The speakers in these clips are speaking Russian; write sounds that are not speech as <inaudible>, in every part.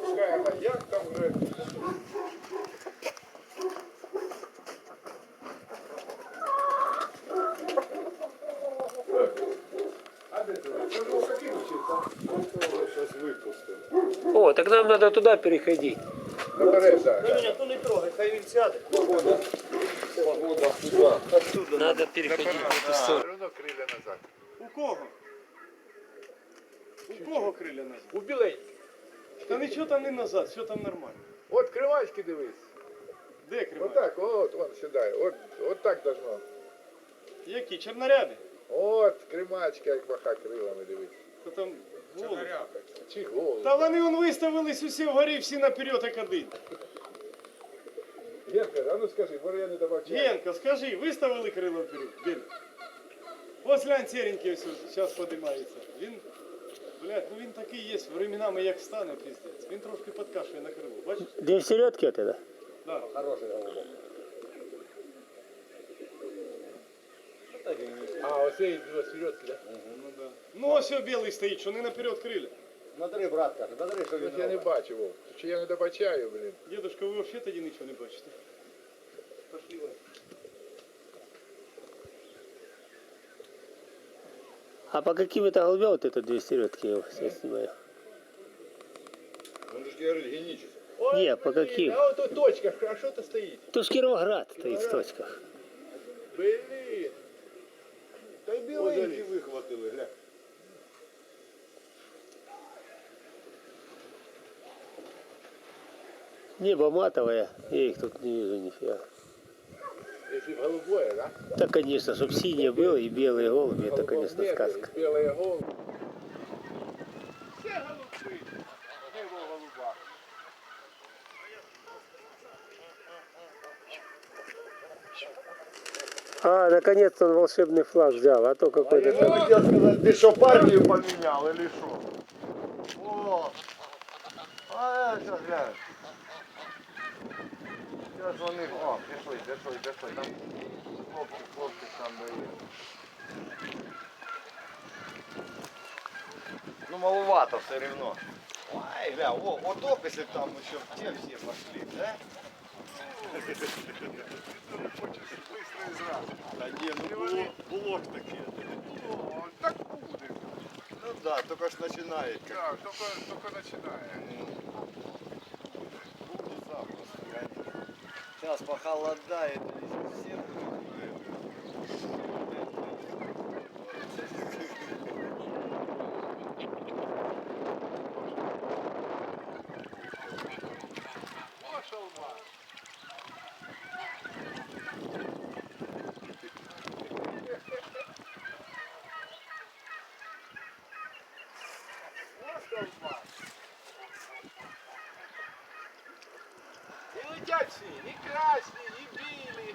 Пускай она як там вже. А де ти? Це ж Окаків вчився. Щось випустив. О, так нам надо туда переходить. Наперед, так. Ні, то не трогай, хай він сяде. Свобода. Свобода туди. Надо переходить в эту сторону. Все одно криля назад. У кого? У кого криля назад? У біленький. Та нічого там не назад, все там нормально. От кривачки дивись. Де криля? Отак, от, вон сідай. От, от так должно. Які? Чорноряди? От кримачка, як маха крилами дивись. То там голуб. Чи голуб. Та вони вон виставились усі вгорі, всі наперед, як один. Генка, а ну скажи, може я не добавчаю? Генка, скажи, виставили крила вперед? Генка. Ось глянь, серенький зараз подимається. Він, блядь, ну він такий є, временами як стане, піздець. Він трошки подкашує на крило, бачиш? Где в середке вот это? Да. Хороший голубок. А, оцей середки, да? Ну, да. ну ось о білий стоїть, що не наперед криля. Смотри, брат, каже, смотри, що він Тут я не робить. бачу, Вов. Чи я не добачаю, блін. Дедушка, ви взагалі тоді нічого не бачите. А по каким это голубям вот это две середки я сейчас снимаю? Он же говорит генически. Не, по каким? А вот точка, а що то стоїть? То ж Кировоград стоит в точках. Блін. Та й біленький. вихватили, гля. Небо матовое, я их тут не вижу нифига. Если б голубое, да? Да, конечно, чтоб синее было и белые голуби, это, конечно, Нет, сказка. Белые голуби. Все голуби. Небо голуба. А, наконец-то он волшебный флаг взял, а то какой-то Я там... хотів сказати, ти що партію поміняв, или що? О, а це глянь. Зараз вони, о, пішли, пішли, пішли, там хлопці, хлопці там дають. Ну, маловато все рівно. Ай, гля, о, вот оп, если там еще те все пошли, да? Та ні, ну було, було ж таке. О, так буде. Ну да, только ж начинает. Так, тільки, тільки починає. Сейчас похолодает, все І летять всі, і красні, і білі.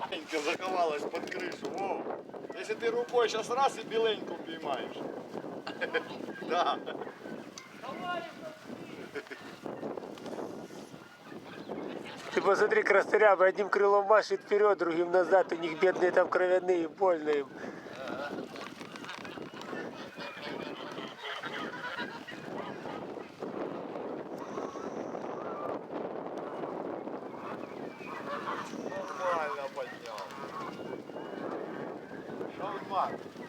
Маленько заховалась под крышу. Вов. Если ты рукой сейчас раз и беленьку поймаешь. <laughs> Да. Ты посмотри, красноярб одним крылом машет вперед, другим назад, у них бедные там кровяные, больно им.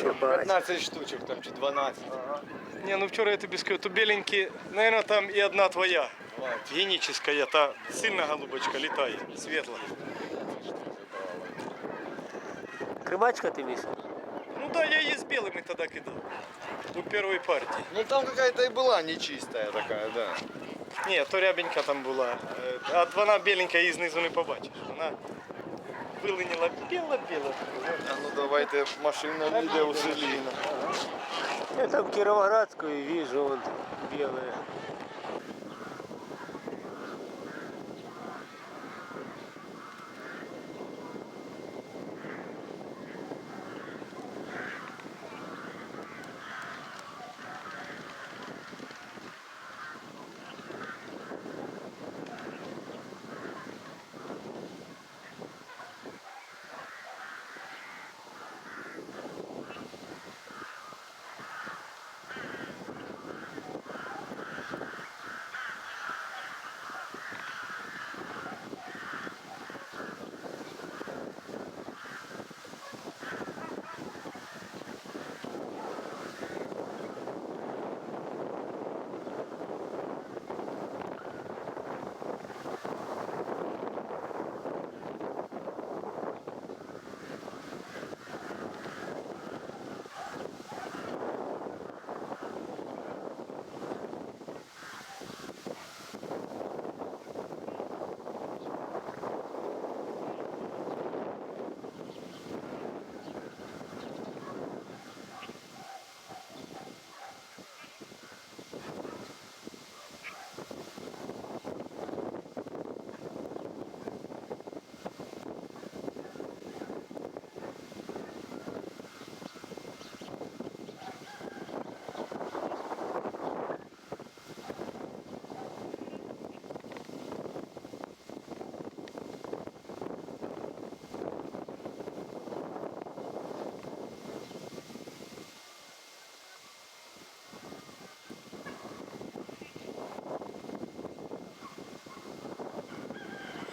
Короче, бать. 15 штучек там, чи 12. Не, ну вчора я тобі скажу, то беленькі, наверное, там і одна твоя. Геническая, та сильна голубочка літає, світла. Крымачка ты, Миша? Ну да, я її з білими тоді кидав. У першої партії. Ну там какая-то и была нечистая такая, да. Ні, то рябенька там була. Е, А вона біленька, її знизу не побачиш. Вона вилиніла біла-біла. А ну давайте машина відео у селі. Я там Кировоградскую вижу, вон белые.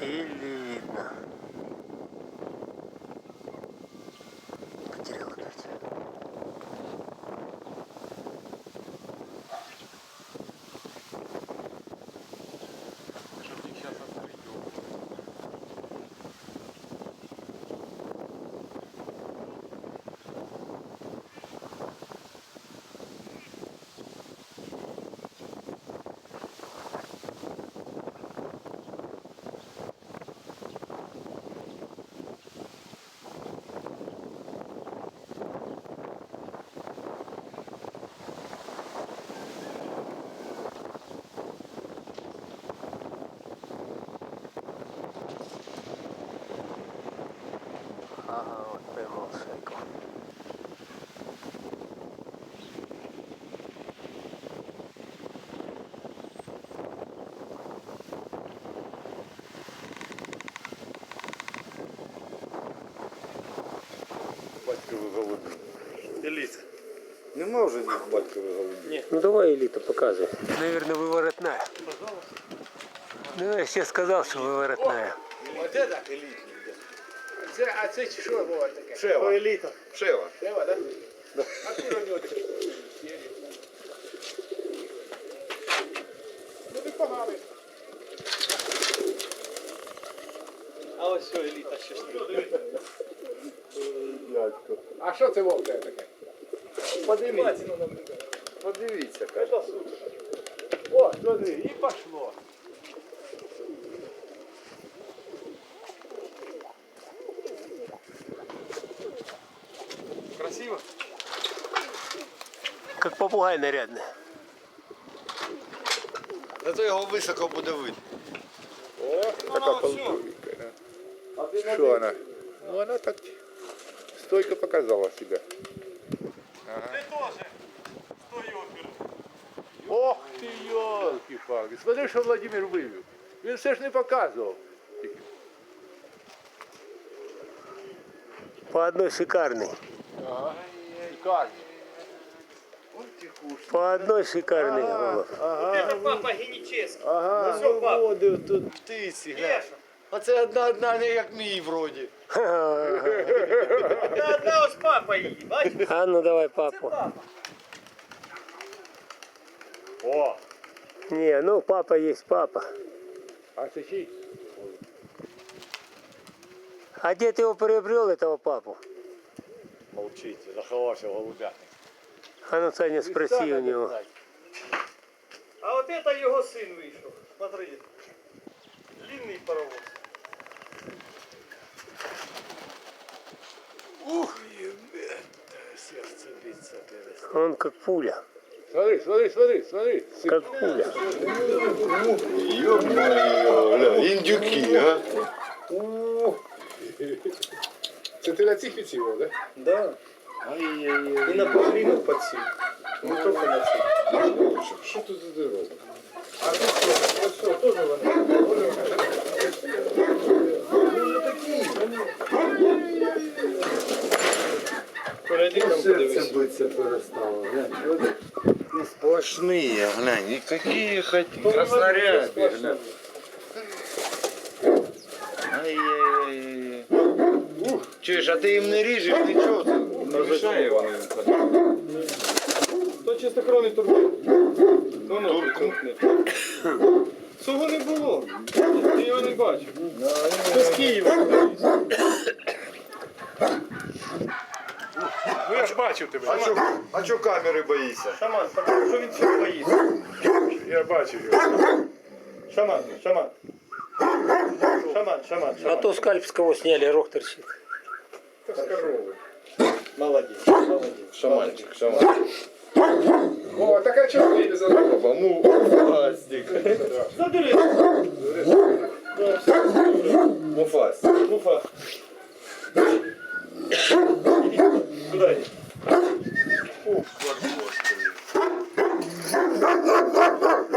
Ele Нема вже ні батькові голуби. Ну давай элита показывай. Наверное, выворотная. Ну, я сейчас сказал, что выворотная. Вот это елітний. Це, а це що було таке? Шева. Еліта. Шева. Шева, да? А ти у нього Ну ти поганий. А ось що еліта ще стоїть. Дядько. А що це вовка таке? Подивіться. Подивіться, каже. О, смотри, і пошло. Красиво? Как попугай нарядный. Зато його високо буде видно. О, така полтовика. Що вона? Ну вона так стойко показала себе. Ти теж. Стой опір. Ох ти, йолки-палки. Смотри, що Владимир вивів. Він все ж не показував. По одной шикарной. Ага. Кажуть. По одной шикарной. Вова. Це папа геніческий. Ага. Все, пап. Виводив тут птиці, глянь. Оце одна одна не як мій вроді. Та одна ось папа її, бачиш? А ну давай папу. О, Не, ну папа есть папа. а? А где ты его приобрел, этого папу? Мовчить, заховався в голубятник. А ну, Саня, спроси у него. А от це його син вийшов. Смотри. Длинний паровоз. Он как пуля. Смотри, смотри, смотри, смотри. Сик. Как пуля. Йо-моє, гля, індюки, а? Це ти на цих відсівав, да? Да. І на павлінок подсів. Не тільки на цих. Що тут за дерево? А тут що? Ось що, теж вони. Перейди там подивись. биться перестало. Сплошные, глянь, никакие хоть краснорябі, глянь. Ай-яй-яй. Чуєш, а ти їм не ріжеш, нічого, це не мішає вони. То чистокровний турбін. Воно крупне. Цього не було. Ти його не бачив. Це з Києва. Ну я ж бачив тебе. А чо, а чо камери боїшся? Шаман, тому що він всього боїться. Я бачив його. Шаман, шаман. Шаман, шаман, А шаман. то скальп с кого сняли, рог торчит. Молодець, молодець. Шаманчик, шаманчик. О, так а чого ти не задав? Баму, пластик. Забери. Муфас. Муфа. Куда йди?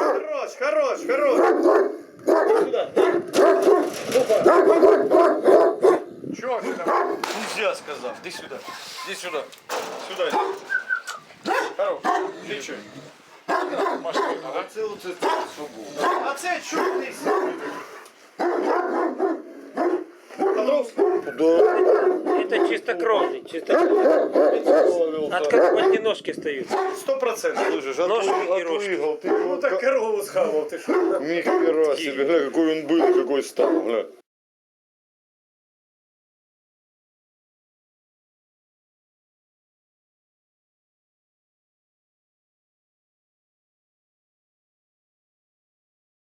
Хорош, хорош, хорош. Сюда. Чого ти там? Нельзя, сказав. Іди сюди. Іди сюди. Сюди. Хорош. А це оце що було? А це чорний чистокровный, чистокровный. От как одни ножки стоят. Сто процентов. Слушай, а Ножки твой- и рожки. отвыгал, ты Ну вот так корову схавав, ти що? Нихера себе, гля, какой он был, какой стал, гля.